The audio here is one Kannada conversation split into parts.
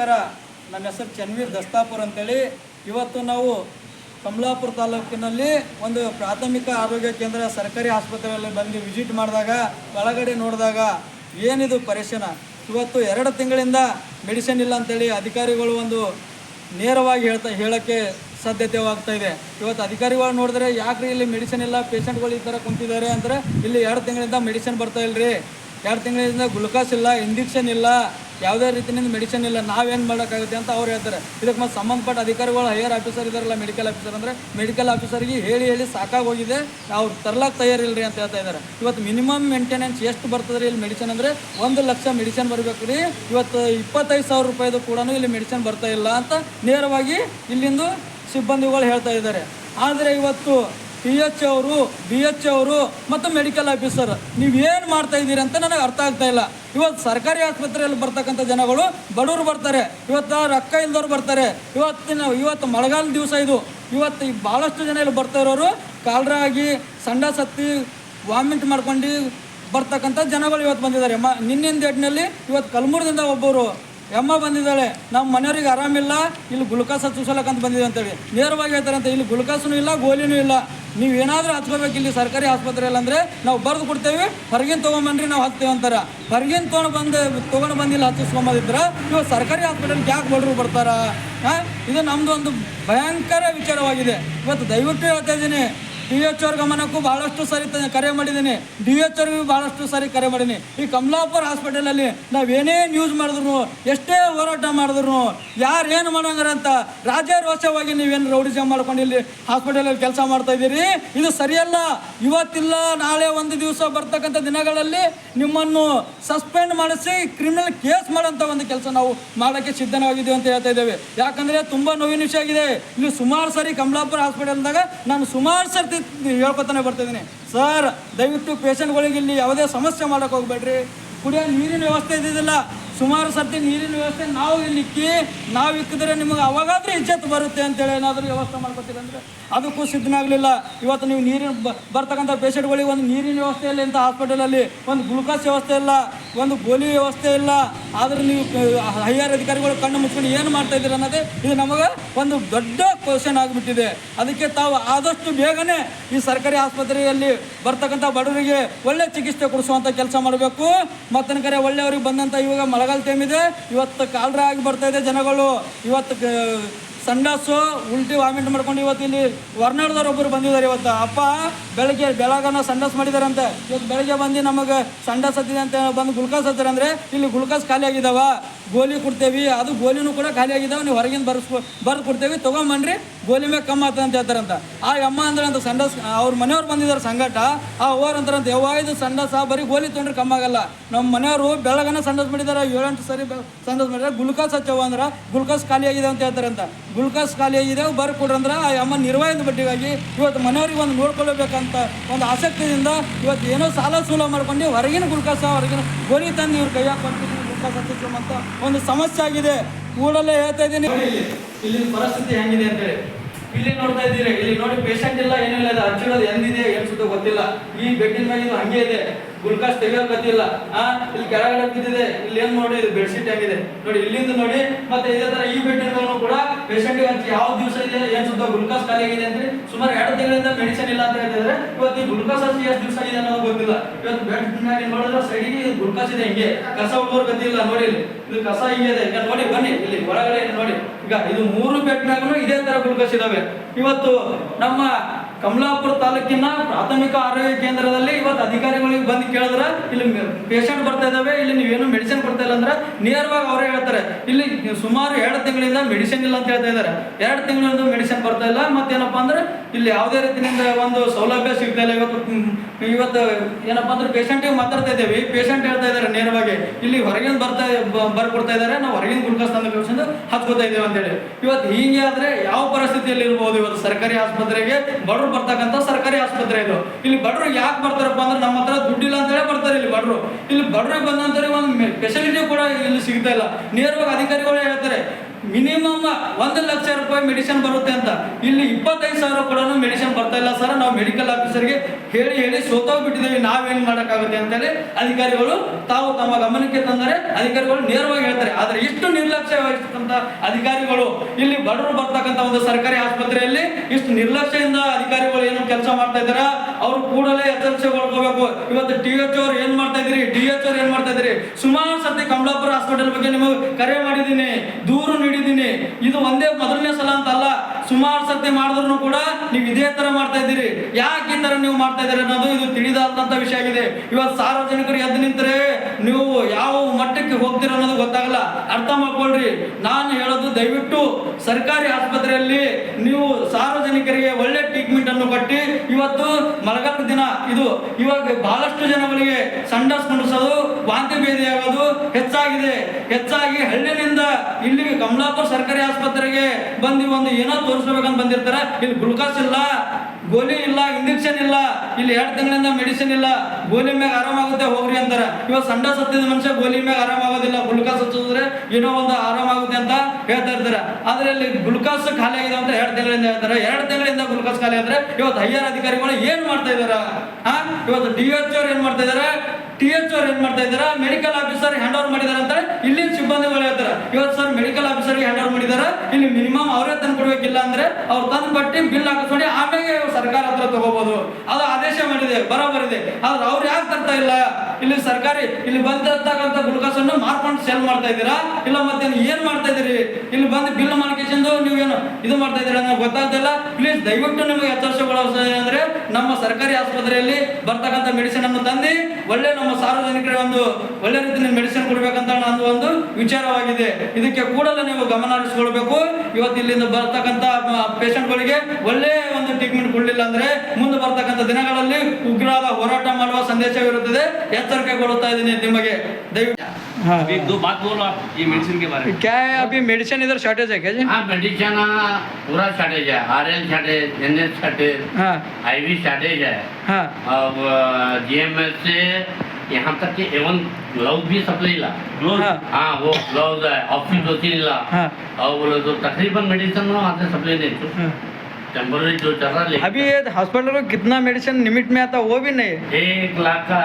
ನಮಸ್ಕಾರ. ನನ್ನ ಹೆಸರು ಚನ್ವೀರ್ ದಸ್ತಾಪುರ್ ಅಂತೇಳಿ. ಇವತ್ತು ನಾವು ಕಮಲಾಪುರ ತಾಲೂಕಿನಲ್ಲಿ ಒಂದು ಪ್ರಾಥಮಿಕ ಆರೋಗ್ಯ ಕೇಂದ್ರ ಸರ್ಕಾರಿ ಆಸ್ಪತ್ರೆಯಲ್ಲಿ ಬಂದು ವಿಸಿಟ್ ಮಾಡಿದಾಗ ಒಳಗಡೆ ನೋಡಿದಾಗ ಏನಿದು ಪರಿಶನ ಇವತ್ತು ಎರಡು ತಿಂಗಳಿಂದ ಮೆಡಿಸಿನ್ ಇಲ್ಲ ಅಂತೇಳಿ ಅಧಿಕಾರಿಗಳು ಒಂದು ನೇರವಾಗಿ ಹೇಳ್ತಾ, ಹೇಳೋಕ್ಕೆ ಸಾಧ್ಯತೆವಾಗ್ತಾ ಇದೆ. ಇವತ್ತು ಅಧಿಕಾರಿಗಳು ನೋಡಿದ್ರೆ ಯಾಕ್ರಿ ಇಲ್ಲಿ ಮೆಡಿಸಿನ್ ಇಲ್ಲ, ಪೇಷಂಟ್ಗಳು ಈ ಥರ ಕುಂತಿದ್ದಾರೆ ಅಂದರೆ ಇಲ್ಲಿ ಎರಡು ತಿಂಗಳಿಂದ ಮೆಡಿಸಿನ್ ಬರ್ತಾ ಇಲ್ರಿ. ಎರಡು ತಿಂಗಳಿಂದ ಗ್ಲುಕೋಸ್ ಇಲ್ಲ, ಇಂಜೆಕ್ಷನ್ ಇಲ್ಲ ಯಾವುದೇ ರೀತಿಯಿಂದ ಮೆಡಿಸಿನ್ ಇಲ್ಲ, ನಾವೇನು ಮಾಡೋಕ್ಕಾಗುತ್ತೆ ಅಂತ ಅವ್ರು ಹೇಳ್ತಾರೆ. ಇದಕ್ಕೆ ಮತ್ತೆ ಸಂಬಂಧಪಟ್ಟ ಅಧಿಕಾರಿಗಳು ಹೈಯರ್ ಆಫೀಸರ್ ಇದಾರಲ್ಲ ಮೆಡಿಕಲ್ ಆಫೀಸರ್ ಅಂದರೆ ಮೆಡಿಕಲ್ ಆಫೀಸರ್ಗೆ ಹೇಳಿ ಹೇಳಿ ಸಾಕಾಗೋಗಿದೆ, ಅವ್ರು ತರ್ಲಾಕ್ ತಯಾರಿಲ್ಲರಿ ಅಂತ ಹೇಳ್ತಾ ಇದ್ದಾರೆ. ಇವತ್ತು ಮಿನಿಮಮ್ ಮೇಂಟೆನೆನ್ಸ್ ಎಷ್ಟು ಬರ್ತದೆ ಇಲ್ಲಿ ಮೆಡಿಸಿನ್ ಅಂದರೆ, ಒಂದು ಲಕ್ಷ ಮೆಡಿಸಿನ್ ಬರಬೇಕು ರೀ. ಇವತ್ತು ಇಪ್ಪತ್ತೈದು ಸಾವಿರ ರೂಪಾಯಿದು ಕೂಡ ಇಲ್ಲಿ ಮೆಡಿಸಿನ್ ಬರ್ತಾ ಇಲ್ಲ ಅಂತ ನೇರವಾಗಿ ಇಲ್ಲಿಂದು ಸಿಬ್ಬಂದಿಗಳು ಹೇಳ್ತಾ ಇದ್ದಾರೆ. ಆದರೆ ಇವತ್ತು ಪಿ ಎಚ್ ಅವರು ಬಿ ಎಚ್ ಅವರು ಮತ್ತು ಮೆಡಿಕಲ್ ಆಫೀಸರ್ ನೀವೇನು ಮಾಡ್ತಾ ಇದ್ದೀರಿ ಅಂತ ನನಗೆ ಅರ್ಥ ಆಗ್ತಾ ಇಲ್ಲ. ಇವತ್ತು ಸರ್ಕಾರಿ ಆಸ್ಪತ್ರೆಯಲ್ಲಿ ಬರ್ತಕ್ಕಂಥ ಜನಗಳು ಬಡವರು ಬರ್ತಾರೆ. ಇವತ್ತು ರೊಕ್ಕ ಇಲ್ದವ್ರು ಬರ್ತಾರೆ. ಇವತ್ತಿನ, ಇವತ್ತು ಮಳೆಗಾಲ ದಿವಸ ಇದು. ಇವತ್ತು ಈ ಭಾಳಷ್ಟು ಜನ ಇಲ್ಲಿ ಬರ್ತಾ ಇರೋರು ಕಾಲರಾಗಿ ಸಂಡ ಸತ್ತಿ ವಾಮಿಟ್ ಮಾಡ್ಕೊಂಡು ಬರ್ತಕ್ಕಂಥ ಜನಗಳು ಇವತ್ತು ಬಂದಿದ್ದಾರೆ. ಮ ನಿನ್ನಿನ ಡೇಟ್ನಲ್ಲಿ ಇವತ್ತು ಕಲ್ಮೂರದಿಂದ ಒಬ್ಬರು ಎಮ್ಮ ಬಂದಿದ್ದಾಳೆ. ನಮ್ಮ ಮನೆಯವ್ರಿಗೆ ಆರಾಮಿಲ್ಲ. ಇಲ್ಲಿ ಗುಲ್ಕಾಸ ಹಚ್ಚಿಸಲಕ್ಕಂತ ಬಂದಿದೆ ಅಂತೇಳಿ. ನೇರವಾಗಿ ಹೇಳ್ತಾರಂತೆ ಇಲ್ಲಿ ಗುಲ್ಕಾಸೂ ಇಲ್ಲ, ಗೋಲಿನೂ ಇಲ್ಲ. ನೀವು ಏನಾದರೂ ಹಚ್ಕೋಬೇಕು ಇಲ್ಲಿ ಸರ್ಕಾರಿ ಆಸ್ಪತ್ರೆಯಲ್ಲಿ ಅಂದರೆ ನಾವು ಬರೆದು ಕೊಡ್ತೇವೆ ಹೊರಗಿನ ತೊಗೊಂಬನ್ರಿ, ನಾವು ಹಚ್ತೇವೆ ಅಂತಾರೆ. ಹೊರಗಿನ ತೊಗೊಂಡು ಬಂದು, ತೊಗೊಂಡು ಬಂದಿಲ್ಲ ಹಚ್ಚಿಸ್ಕೊಂಬಂದಿದ್ರೆ ಇವಾಗ ಸರ್ಕಾರಿ ಹಾಸ್ಪಿಟಲ್ಗೆ ಯಾಕೆ ಬಡವರು ಬರ್ತಾರ? ಇದು ನಮ್ಮದು ಒಂದು ಭಯಂಕರ ವಿಚಾರವಾಗಿದೆ. ಇವತ್ತು ದಯವಿಟ್ಟು ಹೇಳ್ತಾ ಇದ್ದೀನಿ. ಡಿ ಎಚ್ ಅವ್ರ ಗಮನಕ್ಕೂ ಭಾಳಷ್ಟು ಸರಿ ಕರೆ ಮಾಡಿದ್ದೀನಿ. ಡಿ ಎಚ್ ಅವ್ರಿಗೂ ಭಾಳಷ್ಟು ಸರಿ ಕರೆ ಮಾಡೀನಿ ಈ ಕಮಲಾಪುರ ಹಾಸ್ಪಿಟಲಲ್ಲಿ ನಾವೇನೇ ನ್ಯೂಸ್ ಮಾಡಿದ್ರು ಎಷ್ಟೇ ಹೋರಾಟ ಮಾಡಿದ್ರು ಯಾರು ಏನು ಮಾಡಂಗಾರ ಅಂತ ರಾಜ್ಯಾರೋಷವಾಗಿ ನೀವೇನು ರೌಡಿಸಮ್ ಮಾಡ್ಕೊಂಡು ಇಲ್ಲಿ ಹಾಸ್ಪಿಟಲಲ್ಲಿ ಕೆಲಸ ಮಾಡ್ತಾ ಇದ್ದೀರಿ? ಇದು ಸರಿಯಲ್ಲ. ಇವತ್ತಿಲ್ಲ, ನಾಳೆ ಒಂದು ದಿವಸ ಬರ್ತಕ್ಕಂಥ ದಿನಗಳಲ್ಲಿ ನಿಮ್ಮನ್ನು ಸಸ್ಪೆಂಡ್ ಮಾಡಿಸಿ ಕ್ರಿಮಿನಲ್ ಕೇಸ್ ಮಾಡೋಂಥ ಒಂದು ಕೆಲಸ ನಾವು ಮಾಡೋಕ್ಕೆ ಸಿದ್ಧನಾಗಿದ್ದೀವಿ ಅಂತ ಹೇಳ್ತಾ ಇದ್ದೇವೆ. ಯಾಕಂದರೆ ತುಂಬ ನೋವಿನ ವಿಷಯ ಆಗಿದೆ. ಇಲ್ಲಿ ಸುಮಾರು ಸರಿ ಕಮಲಾಪುರ ಹಾಸ್ಪಿಟಲ್ದಾಗ ನಾನು ಸುಮಾರು ಸರ್ತಿ ಹೇಳ್ಕೊತಾನೆ ಬರ್ತಿದ್ದೀನಿ ಸರ್ ದಯವಿಟ್ಟು ಪೇಷಂಟ್ಗಳಿಗೆ ಇಲ್ಲಿ ಯಾವುದೇ ಸಮಸ್ಯೆ ಮಾಡೋಕೆ ಹೋಗ್ಬೇಡ್ರಿ. ಕುಡಿಯೋ ನೀರಿನ ವ್ಯವಸ್ಥೆ ಇದ್ದಿದ್ದಿಲ್ಲ. ಸುಮಾರು ಸರ್ತಿ ನೀರಿನ ವ್ಯವಸ್ಥೆ ನಾವು ಇಲ್ಲಿಕ್ಕಿ ನಾವು ಇಕ್ಕಿದ್ರೆ ನಿಮಗೆ ಅವಾಗಾದ್ರೂ ಇಜ್ಜತ್ ಬರುತ್ತೆ ಅಂತೇಳಿ ಏನಾದರೂ ವ್ಯವಸ್ಥೆ ಮಾಡ್ಕೊತೀರಂದ್ರೆ ಅದಕ್ಕೂ ಸಿದ್ಧನಾಗಲಿಲ್ಲ. ಇವತ್ತು ನೀವು ನೀರಿನ ಬರ್ತಕ್ಕಂಥ ಪೇಷೆಂಟ್ಗಳಿಗೆ ಒಂದು ನೀರಿನ ವ್ಯವಸ್ಥೆ ಇಲ್ಲ, ಇಂಥ ಹಾಸ್ಪಿಟಲಲ್ಲಿ ಒಂದು ಗ್ಲುಕೋಸ್ ವ್ಯವಸ್ಥೆ ಇಲ್ಲ, ಒಂದು ಗೋಲಿ ವ್ಯವಸ್ಥೆ ಇಲ್ಲ. ಆದ್ರೆ ನೀವು ಹೈಯರ್ ಅಧಿಕಾರಿಗಳು ಕಣ್ಣು ಮುಚ್ಕೊಂಡು ಏನು ಮಾಡ್ತಾ ಇದ್ದೀರ ಅನ್ನೋದೇ ಇದು ನಮಗೆ ಒಂದು ದೊಡ್ಡ ಕ್ವಶನ್ ಆಗಿಬಿಟ್ಟಿದೆ. ಅದಕ್ಕೆ ತಾವು ಆದಷ್ಟು ಬೇಗನೆ ಈ ಸರ್ಕಾರಿ ಆಸ್ಪತ್ರೆಯಲ್ಲಿ ಬರ್ತಕ್ಕಂಥ ಬಡವರಿಗೆ ಒಳ್ಳೆ ಚಿಕಿತ್ಸೆ ಕೊಡಿಸುವಂಥ ಕೆಲಸ ಮಾಡಬೇಕು. ಮತ್ತನ ಕರೆ ಒಳ್ಳೆಯವ್ರಿಗೆ ಬಂದಂಥ ಇವಾಗ ಮಳೆಗಾಲ ಟೈಮ್ ಇದೆ. ಇವತ್ತು ಕಾಲ್ರ ಆಗಿ ಬರ್ತಾ ಇದೆ ಜನಗಳು. ಇವತ್ತು ಸಂಡಾಸು, ಉಲ್ಟಿ ವಾಮಿಟ್ ಮಾಡ್ಕೊಂಡು ಇವತ್ತು ಇಲ್ಲಿ ವರ್ನಾಡ್ದವ್ರು ಒಬ್ಬರು ಬಂದಿದ್ದಾರೆ ಇವತ್ತು. ಅಪ್ಪ, ಬೆಳಗ್ಗೆ, ಬೆಳಗನ ಸಂಡಾಸ್ ಮಾಡಿದಾರಂತೆ. ಇವತ್ತು ಬೆಳಗ್ಗೆ ಬಂದು ನಮಗೆ ಸಂಡಾಸ್ ಹತ್ತಿದೆ ಅಂತ ಬಂದು ಗುಲ್ಕಾಸ್ ಹತ್ತಿರ ಅಂದರೆ ಇಲ್ಲಿ ಗುಲ್ಕಾಸ್ ಖಾಲಿ ಆಗಿದಾವ. ಗೋಲಿ ಕೊಡ್ತೇವೆ, ಅದು ಗೋಲಿನೂ ಕೂಡ ಖಾಲಿ ಆಗಿದಾವೆ, ನೀವು ಹೊರಗಿಂದ ಬರ್ಸ್ಕೊ ಬರ್ದು ಕೊಡ್ತೇವೆ, ತೊಗೊಂಬನ್ರಿ, ಗೋಲಿ ಮೇಲೆ ಕಮ್ಮಿ ಅಂತ ಹೇಳ್ತಾರಂತ ಆ ಅಮ್ಮ ಅಂದ್ರೆ ಅಂತ ಸಂಡಸ್ ಅವ್ರ ಮನೆಯವ್ರು ಬಂದಿದ್ದಾರೆ ಸಂಘಟ, ಆ ಓರ್ ಅಂತಾರಂತ ಯಾವ ಇದು ಸಂಡಾಸ ಬರೀ ಗೋಲಿ ತೊಗೊಂಡ್ರೆ ಕಮ್ಮಿ ಆಗಲ್ಲ. ನಮ್ಮ ಮನೆಯವರು ಬೆಳಗನ ಸಂಡಸ್ ಮಾಡಿದಾರೆ ಏಳೆಂಟು ಸರಿ ಸಂಡಸ್ ಮಾಡಿದ್ರೆ ಗ್ಲುಕೋಸ್ ಹಚ್ಚವ ಅಂದ್ರೆ, ಗ್ಲುಕೋಸ್ ಖಾಲಿ ಆಗಿದೆ ಅಂತ ಹೇಳ್ತಾರಂತ ಗ್ಲುಕೋಸ್ ಖಾಲಿ ಆಗಿದೆ ಬರ್ ಕೊಡ್ರಂದ್ರೆ ಆ ಅಮ್ಮ ನಿರ್ವಹಣೆ ಬಡ್ಡಿಗಾಗಿ ಇವತ್ತು ಮನೆಯವ್ರಿಗೆ ಒಂದು ನೋಡ್ಕೊಳ್ಬೇಕಂತ ಒಂದು ಆಸಕ್ತಿಯಿಂದ ಇವತ್ತು ಏನೋ ಸಾಲ ಸೂಲ ಮಾಡ್ಕೊಂಡು ಹೊರಗಿನ ಗುಲ್ಕಾಸ ಹೊರಗಿನ ಗೋಲಿ ತಂದು ಇವ್ರ ಕೈಯಾಗ ಹಚ್ಚಿಸ್ಕೊಂಬಂತ ಒಂದು ಸಮಸ್ಯೆ ಆಗಿದೆ. ಕೂಡಲೇ ಹೇಳ್ತಾ ಇದ್ದೀನಿ. ಇಲ್ಲಿ ಪರಿಸ್ಥಿತಿ ಹೆಂಗಿದೆ ಅಂತೇಳಿ ಇಲ್ಲಿ ನೋಡ್ತಾ ಇದ್ದೀರಿ, ಇಲ್ಲಿ ನೋಡಿ ಪೇಷಂಟ್ ಇಲ್ಲ ಏನಿಲ್ಲ ಅದು ಹಚ್ಚಿರೋದು ಎಂದಿದೆ ಏನ್ ಸುತ್ತ ಗೊತ್ತಿಲ್ಲ. ಈ ಬೆಡ್ಡಿನ ಮೇಲೆ ಇದು ಹಂಗೆ ಇದೆ. ಗುಲ್ಕಾಸ್ ಇಲ್ಲ ಆ, ಇಲ್ಲಿ ಕೆಳಗಡೆ ಬಿದ್ದಿದೆ. ಇಲ್ಲಿ ಏನ್ ನೋಡಿ? ಇದು ಬೆಡ್ಶೀಟ್ ಆಗಿದೆ. ನೋಡಿ, ಇಲ್ಲಿಂದ ನೋಡಿ, ಮತ್ತೆ ಇದೇ ತರ ಈ ಬೆಡ್ ಮೇಲೂ ಕೂಡ ಪೇಷಂಟ್ ಅಂತ ಯಾವ ದಿವಸ ಇದೆ, ಏನ್ ಸುತ್ತ ಗುಲ್ಕಾಸ್ ಖಾಲಿ ಆಗಿದೆ ಅಂದ್ರೆ ಸುಮಾರು ಎರಡು ತಿಂಗಳಿಂದ ಮೆಡಿಸಿನ್ ಇಲ್ಲ ಅಂತ ಹೇಳಿದ್ರೆ ಇವತ್ತು ಈ ಗುಲ್ಕಾಸ್ ಅಷ್ಟು ಎಷ್ಟು ದಿವಸ ಇದೆ ಅನ್ನೋದು ಗೊತ್ತಿಲ್ಲ. ಇವತ್ತು ಬೆಡ್ ಮ್ಯಾಗೆ ನೋಡಿದ್ರೆ ಸೈಡಿಗೆ ಗುಲ್ಕಾಸ್ ಇದೆ ಹಿಂಗೆ. ಕಸ ಹುಡುಗರು ಗೊತ್ತಿಲ್ಲ ನೋಡಿ ಇಲ್ಲಿ. ಇದು ಕಸ ಹಿಂಗೆ ಇದೆ. ಈಗ ನೋಡಿ, ಬನ್ನಿ. ಇಲ್ಲಿ ಹೊರಗಡೆ ನೋಡಿ. ಈಗ ಇದು ಮೂರು ಬೆಡ್ ಮ್ಯಾಗೂ ಇದೇ ತರ ಗುಲ್ಕಾಸ್ ಇದಾವೆ. ಇವತ್ತು ನಮ್ಮ ಕಮಲಾಪುರ ತಾಲೂಕಿನ ಪ್ರಾಥಮಿಕ ಆರೋಗ್ಯ ಕೇಂದ್ರದಲ್ಲಿ ಇವತ್ತು ಅಧಿಕಾರಿಗಳಿಗೆ ಬಂದು ಕೇಳಿದ್ರೆ ಇಲ್ಲಿ ಪೇಷಂಟ್ ಬರ್ತಾ ಇದ್ದಾವೆ ಇಲ್ಲಿ ನೀವೇನು ಮೆಡಿಸಿನ್ ಕೊಡ್ತಾ ಇಲ್ಲ ಅಂದ್ರೆ ನೇರವಾಗಿ ಅವರೇ ಹೇಳ್ತಾರೆ. ಇಲ್ಲಿ ಸುಮಾರು ಎರಡು ತಿಂಗಳಿಂದ ಮೆಡಿಸಿನ್ ಇಲ್ಲ ಅಂತ ಹೇಳ್ತಾ ಇದ್ದಾರೆ ಎರಡು ತಿಂಗಳಿಂದ ಮೆಡಿಸಿನ್ ಬರ್ತಾ ಇಲ್ಲ, ಮತ್ತೇನಪ್ಪ ಅಂದ್ರೆ ಇಲ್ಲಿ ಯಾವುದೇ ರೀತಿಯಿಂದ ಒಂದು ಸೌಲಭ್ಯ ಸಿಗ್ತಾ ಇಲ್ಲ. ಇವತ್ತು ಇವತ್ತು ಏನಪ್ಪಾ ಅಂದ್ರೆ ಪೇಷಂಟಿಗೆ ಮಾತಾಡ್ತಾ ಇದ್ದೇವೆ. ಪೇಷಂಟ್ ಹೇಳ್ತಾ ಇದ್ದಾರೆ ನೇರವಾಗಿ, ಇಲ್ಲಿ ಹೊರಗಿಂದ ಬರ್ತಾ ಬರ್ಕೊಡ್ತಾ ಇದ್ದಾರೆ ನಾವು ಹೊರಗಿನ ಗ್ಲುಕೋಸ್ ತಂದು ಕಳ್ಸಿಂದ ಹಚ್ಕೋತಾ ಇದ್ದೇವೆ ಅಂತೇಳಿ. ಇವತ್ತು ಹೀಗೆ ಆದ್ರೆ ಯಾವ ಪರಿಸ್ಥಿತಿಯಲ್ಲಿ ಇರ್ಬೋದು? ಇವತ್ತು ಸರ್ಕಾರಿ ಆಸ್ಪತ್ರೆಗೆ ಬಡವರು ಬರ್ತಕ್ಕಂಥ ಸರ್ಕಾರಿ ಆಸ್ಪತ್ರೆ ಇದು. ಇಲ್ಲಿ ಬಡವರು ಯಾಕೆ ಬರ್ತಾರಪ್ಪ ಅಂದ್ರೆ ನಮ್ಮ ಹತ್ರ ದುಡ್ಡಿಲ್ಲ ಅಂತೇಳಿ ಬರ್ತಾರೆ ಇಲ್ಲಿ ಬಡವರು. ಇಲ್ಲಿ ಬಡವರಿಗೆ ಬಂದಂತವ್ರಿಗೆ ಒಂದು ಫೆಸಿಲಿಟಿ ಕೂಡ ಇಲ್ಲಿ ಸಿಗ್ತಾ ಇಲ್ಲ. ನೇರವಾಗಿ ಅಧಿಕಾರಿಗಳು ಹೇಳ್ತಾರೆ. ಮಿನಿಮಮ್ ಒಂದು ಲಕ್ಷ ರೂಪಾಯಿ ಮೆಡಿಸಿನ್ ಬರುತ್ತೆ ಅಂತ. ಇಲ್ಲಿ ಇಪ್ಪತ್ತೈದು ಸಾವಿರ ಕೂಡ ಮೆಡಿಸಿನ್ ಬರ್ತಾ ಇಲ್ಲ ಸರ್. ನಾವು ಮೆಡಿಕಲ್ ಆಫೀಸರ್ಗೆ ಹೇಳಿ ಹೇಳಿ ಸೋತೋಗ್ಬಿಟ್ಟಿದ್ದೇವೆ ನಾವೇನ್ ಮಾಡೋಕ್ಕಾಗುತ್ತೆ ಅಂತೇಳಿ ಅಧಿಕಾರಿಗಳು ತಾವು ತಮ್ಮ ಗಮನಕ್ಕೆ ತಂದರೆ ಅಧಿಕಾರಿಗಳು ನೇರವಾಗಿ ಹೇಳ್ತಾರೆ. ಆದ್ರೆ ಇಷ್ಟು ನಿರ್ಲಕ್ಷ್ಯ ವಹಿಸ್ತಕ್ಕಂಥ ಅಧಿಕಾರಿಗಳು ಇಲ್ಲಿ ಬಡವರು ಬರ್ತಕ್ಕಂಥ ಒಂದು ಸರ್ಕಾರಿ ಆಸ್ಪತ್ರೆಯಲ್ಲಿ ಇಷ್ಟು ನಿರ್ಲಕ್ಷ್ಯದಿಂದ ಅಧಿಕಾರಿಗಳು ಏನು ಕೆಲಸ ಮಾಡ್ತಾ ಇದಾರ ಅವರು ಕೂಡಲೇ ಎಚ್ಚರಿಕೆಗೊಳ್ಕೋಬೇಕು ಇವತ್ತು ಟಿ ಎಚ್ ಅವ್ರು ಏನ್ ಮಾಡ್ತಾ ಇದ್ದೀರಿ? ಡಿ ಎಚ್ ಅವ್ರು ಏನ್ ಮಾಡ್ತಾ ಇದ್ದೀರಿ? ಸುಮಾರು ಸರ್ತಿ ಕಮಲಾಪುರ ಹಾಸ್ಪಿಟಲ್ ಬಗ್ಗೆ ನಿಮಗೆ ಕರೆ ಮಾಡಿದ್ದೀನಿ. ದೂರು ನೀಡಿದ್ದೀನಿ ಇದು ಒಂದೇ ಮೊದಲನೇ ಸಲ ಅಂತ ಅಲ್ಲ ಸುಮಾರು ಸತ್ಯ ಮಾಡಿದ್ರು ಕೂಡ ನೀವು ಇದೇ ತರ ಮಾಡ್ತಾ ಇದ್ದೀರಿ. ಯಾಕೆ ಈ ತರ ನೀವು ಮಾಡ್ತಾ ಇದ್ದೀರಿ ಅನ್ನೋದು ಇದು ತಿಳಿದಾದಂತ ವಿಷಯ ಆಗಿದೆ. ಇವತ್ತು ಸಾರ್ವಜನಿಕರು ಎದ್ದು ನಿಂತರೆ ನೀವು ಯಾವ ಮಟ್ಟಕ್ಕೆ ಹೋಗ್ತೀರ ಅನ್ನೋದು ಗೊತ್ತಾಗಲ್ಲ. ಅರ್ಥ ಮಾಡ್ಕೊಳ್ರಿ. ನಾನು ಹೇಳೋದು ದಯವಿಟ್ಟು ಸರ್ಕಾರಿ ಆಸ್ಪತ್ರೆಯಲ್ಲಿ ನೀವು ಸಾರ್ವಜನಿಕರಿಗೆ ಒಳ್ಳೆ ಟ್ರೀಟ್ಮೆಂಟ್ ಅನ್ನು ಕೊಟ್ಟು, ಇವತ್ತು ಮಳೆಗಾಲದ ದಿನ ಇದು. ಇವಾಗ ಬಹಳಷ್ಟು ಜನಗಳಿಗೆ ಸಂಡಸ್ ಕುಂಡಿಸೋದು ವಾಂತಿ ಭೇದಿ ಆಗೋದು ಹೆಚ್ಚಾಗಿದೆ. ಹೆಚ್ಚಾಗಿ ಹಳ್ಳಿನಿಂದ ಇಲ್ಲಿಗೆ ಕಮಲಾಪುರ ಸರ್ಕಾರಿ ಆಸ್ಪತ್ರೆಗೆ ಬಂದು ಒಂದು ಏನೋ ತೋರಿಸ್ಬೇಕಂತ ಬಂದಿರ್ತಾರೆ. ಇಲ್ಲಿ ಗ್ಲುಕೋಸ್ ಇಲ್ಲ, ಗೋಲಿ ಇಲ್ಲ, ಇಂಜೆಕ್ಷನ್ ಇಲ್ಲ, ಇಲ್ಲಿ ಎರಡು ತಿಂಗಳಿಂದ ಮೆಡಿಸಿನ್ ಇಲ್ಲ, ಗೋಲಿ ಮ್ಯಾಗ ಆರಾಮಾಗುತ್ತೆ, ಹೋಗ್ರಿ ಅಂತಾರೆ. ಇವಾಗ ಸಂಡ ಸತ್ತಿದ ಮನುಷ್ಯ ಗೋಲಿ ಮ್ಯಾಗ ಆರಾಮಾಗೋದಿಲ್ಲ, ಗ್ಲುಕೋಸ್ ಹಚ್ಚಿದ್ರೆ ಏನೋ ಒಂದು ಆರಾಮಾಗುತ್ತೆ ಅಂತ ಹೇಳ್ತಾ ಇರ್ತಾರೆ. ಆದ್ರೆ ಇಲ್ಲಿ ಗ್ಲುಕೋಸ್ ಖಾಲಿ ಆಗಿದೆ ಅಂತ ಎರಡು ತಿಂಗಳಿಂದ ಹೇಳ್ತಾರೆ. ಎರಡು ತಿಂಗಳಿಂದ ಗ್ಲುಕೋಸ್ ಖಾಲಿ ಆದ್ರೆ ಇವತ್ತು ಹೈಯರ್ ಅಧಿಕಾರಿಗಳು ಏನ್ ಮಾಡ್ತಾ ಇದಾರ? ಇವತ್ತು ಡಿ ಎಚ್ ಅವ್ರು ಏನ್ ಮಾಡ್ತಾ ಇದಾರೆ? ಟಿ ಎಚ್ ಅವ್ರು ಏನ್ ಮಾಡ್ತಾ ಇದಾರೆ ಮೆಡಿಕಲ್ ಆಫೀಸರ್ ಹ್ಯಾಂಡ್ ಓವರ್ ಮಾಡಿದಾರೆ ಅಂತ ಇಲ್ಲಿ ಸಿಬ್ಬಂದಿಗಳು ಹೇಳ್ತಾರೆ. ಇವತ್ತು ಸರ್ ಮೆಡಿಕಲ್ ಆಫೀಸರ್ಗೆ ಹ್ಯಾಂಡ್ ಓವರ್ ಮಾಡಿದಾರೆ ಇಲ್ಲಿ ಮಿನಿಮಮ್ ಅವರೇ ತಂದು ಕೊಡ್ಬೇಕಿಲ್ಲ ಅಂದ್ರೆ ಅವ್ರು ತಂದು ಬಟ್ಟಿ ಬಿಲ್ ಹಾಕಿಸ್ಕೊಂಡು ಆಮೇಲೆ ಸರ್ಕಾರ ಹತ್ರ ತಗೋಬಹುದು ಅದು ಆದೇಶ ಮಾಡಿದೆ ಬರೋಬರಿದೆ ಆದ್ರೆ ಅವ್ರು ಯಾಕೆ ತರ್ತಾ ಇಲ್ಲ? ಇಲ್ಲಿ ಸರ್ಕಾರಿ, ಇಲ್ಲಿ ಬಂದಿರ್ತಕ್ಕಂಥ ಗುಲ್ಕಾಸನ್ನು ಮಾರ್ಕೊಂಡು ಸೇಲ್ ಮಾಡ್ತಾ ಇದ್ದೀರಾ? ಇಲ್ಲ ಮತ್ತೆ ಏನ್ ಮಾಡ್ತಾ ಇದೀರಿ ಇಲ್ಲಿ ಬಂದು ಬಿಲ್ ಮಾಡ್ಕೊಂಡು ನೀವೇನು ಇದು ಮಾಡ್ತಾ ಇದ್ದೀರಾ ಅನ್ನೋದು ಗೊತ್ತಾಗ್ತಿಲ್ಲ. ಪ್ಲೀಸ್ ದಯವಿಟ್ಟು ನಿಮಗೆ ಎಚ್ಚರಿಸಿಕೊಳ್ಳೋ ಅಂದ್ರೆ ನಮ್ಮ ಸರ್ಕಾರಿ ಆಸ್ಪತ್ರೆಯಲ್ಲಿ ಬರ್ತಕ್ಕಂಥ ಮೆಡಿಸಿನ್ ಅನ್ನು ತಂದು ಒಳ್ಳೆ ನಮ್ಮ ಸಾರ್ವಜನಿಕರ ಒಂದು ಒಳ್ಳೆ ರೀತಿಯಲ್ಲಿ ಮೆಡಿಸಿನ್ ಕೊಡ್ಬೇಕಂತ ಅನ್ನೋ ಒಂದು ವಿಚಾರವಾಗಿದೆ. ಇದಕ್ಕೆ ಕೂಡಲೇ ನೀವು ಗಮನ ಹರಿಸಿಕೊಳ್ಬೇಕು. ಇವತ್ತು ಇಲ್ಲಿಂದ ಬರ್ತಕ್ಕಂಥ ಪೇಷಂಟ್ಗಳಿಗೆ ಒಳ್ಳೆ ಒಂದು ಟ್ರೀಟ್ಮೆಂಟ್ ಕೊಡಲಿಲ್ಲ ಅಂದ್ರೆ ಮುಂದೆ ಬರ್ತಕ್ಕಂಥ ದಿನಗಳಲ್ಲಿ ಉಗ್ರವಾದ ಹೋರಾಟ ಮಾಡುವ ಸಂದೇಶವಿರುತ್ತದೆ ಎಚ್ಚರಿಕೆ ಕೊಡುತ್ತಾ ಇದ್ದೀನಿ ನಿಮಗೆ ದಯವಿಟ್ಟು अभी दो बात बोलो आप ये मेडिसिन के बारे में क्या है अभी मेडिसिन इधर शॉर्टेज है क्या जी हाँ मेडिसिन पूरा शॉर्टेज है R L shortage N S shortage हाँ आई वी शॉर्टेज है हाँ अब जी एम एस से यहाँ तक कि एवन ग्लव्स भी सप्लाई ला ग्लोव हाँ हाँ वो ग्लव्स है ऑक्सीटोसिन ला हाँ और बोले तो तकरीबन मेडिसिन वहाँ से सप्लाई नहीं थी हाँ। टेम्पररी जो चल रहा है अभी ये हॉस्पिटल को कितना मेडिसिन लिमिट में आता वो भी नहीं एक लाख का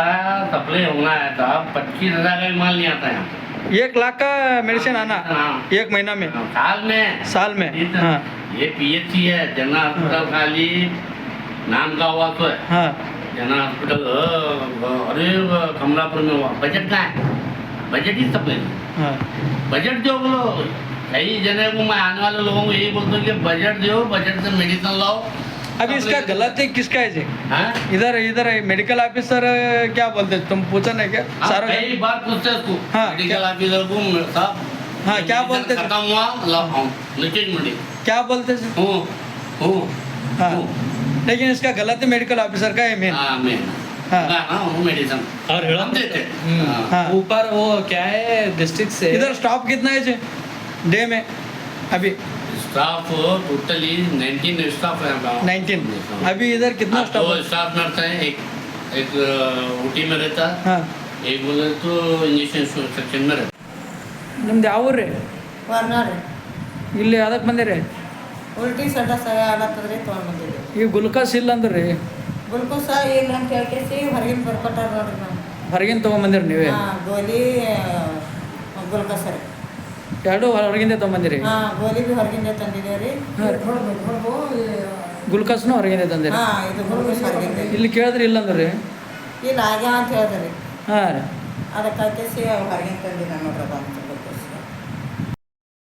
सप्लाई होना है था पच्चीस हज़ार का माल नहीं आता यहाँ एक लाख का मेडिसिन आना हाँ। एक महीना में। साल में। साल में हाँ। ये पी एच सी है जनरल हॉस्पिटल खाली नाम का हुआ तो है। हाँ। जनरल हॉस्पिटल अरे कमलापुर में हुआ। बजट का है। बजट ही सब हाँ। बजट जो बोलो कई जने को मैं आने वाले लोगों को यही बोलता हूँ कि बजट दो बजट से मेडिसिन लाओ। अभी इसका गलती किसका है जी हाँ? इधर इधर मेडिकल ऑफिसर क्या बोलते तुम पूछा नहीं क्या? सारा कई बार पूछते हैं उसको। हाँ, मेडिकल ऑफिसर को साहब हाँ, क्या बोलते थे? खत्म हुआ लाओ क्या बोलते हैं हूँ हूँ हाँ। लेकिन इसका गलती मेडिकल ऑफिसर का है मेन हाँ हाँ। ना वो मेडिसिन और हम देते हम्म। हाँ। हाँ। ऊपर वो क्या है डिस्ट्रिक्ट से? इधर स्टॉप कितना है जी? डे में अभी स्टाफ टोटली 19 स्टाफ है हमारा। 19 अभी इधर कितना हाँ, स्टॉप दो स्टाफ नर्स है एक एक ऊटी में रहता है हाँ एक बोले तो इंजेक्शन सेक्शन में रहता ನಿಮ್ದು ಯಾವ ಊರು ರೀ ವರ್ನಾರ್ ಇಲ್ಲಿ ಅದಕ್ಕೆ ಬಂದಿರಿ ಉಲ್ಟಿ ಸಡ್ಡ ಸಹ ಆಗತ್ತದ್ರಿ ತೊಗೊಂಡು ಬಂದಿದ್ವಿ ಈ ಗ್ಲುಕೋಸ್ ಇಲ್ಲ ಅಂದ್ರೆ ರೀ ಗುಲ್ಕೋಸ ಇಲ್ಲ ಅಂತ ಹೇಳ್ಕೇಸಿ ಹೊರಗಿನ ಬರ್ಕೊಟ್ಟಾರ ನೋಡ್ರಿ ನಾವು ಹೊರಗಿನ ತೊಗೊಂಬಂದಿರಿ ನೀವೇ ಹಾಂ ಗೋಲಿ ಗುಲ್ಕೋಸ ರೀ ಎರಡು ಹೊರಗಿಂದ ತೊಗೊಂಬಂದಿರಿ? ಗುಲ್ಕಾಸ್ನು ಗೋಲಿ ಬಿ ಹೊರಗಿಂದ ತಂದಿದ್ದೇವೆ. ಗ್ಲುಕೋಸ್ನು ಹೊರಗಿಂದ ತಂದಿರಿ? ಇಲ್ಲಿ ಕೇಳಿದ್ರಿ ಇಲ್ಲ ಅಂದ್ರಿ ಇಲ್ಲ ಆಗ್ಯಾ ಅಂತ ಹೇಳಿದ್ರಿ ಹಾಂ ರೀ. ಅದಕ್ಕೆ ಹೊರಗಿಂದ ತಂದಿದ್ದ ನೋಡ್ರಿ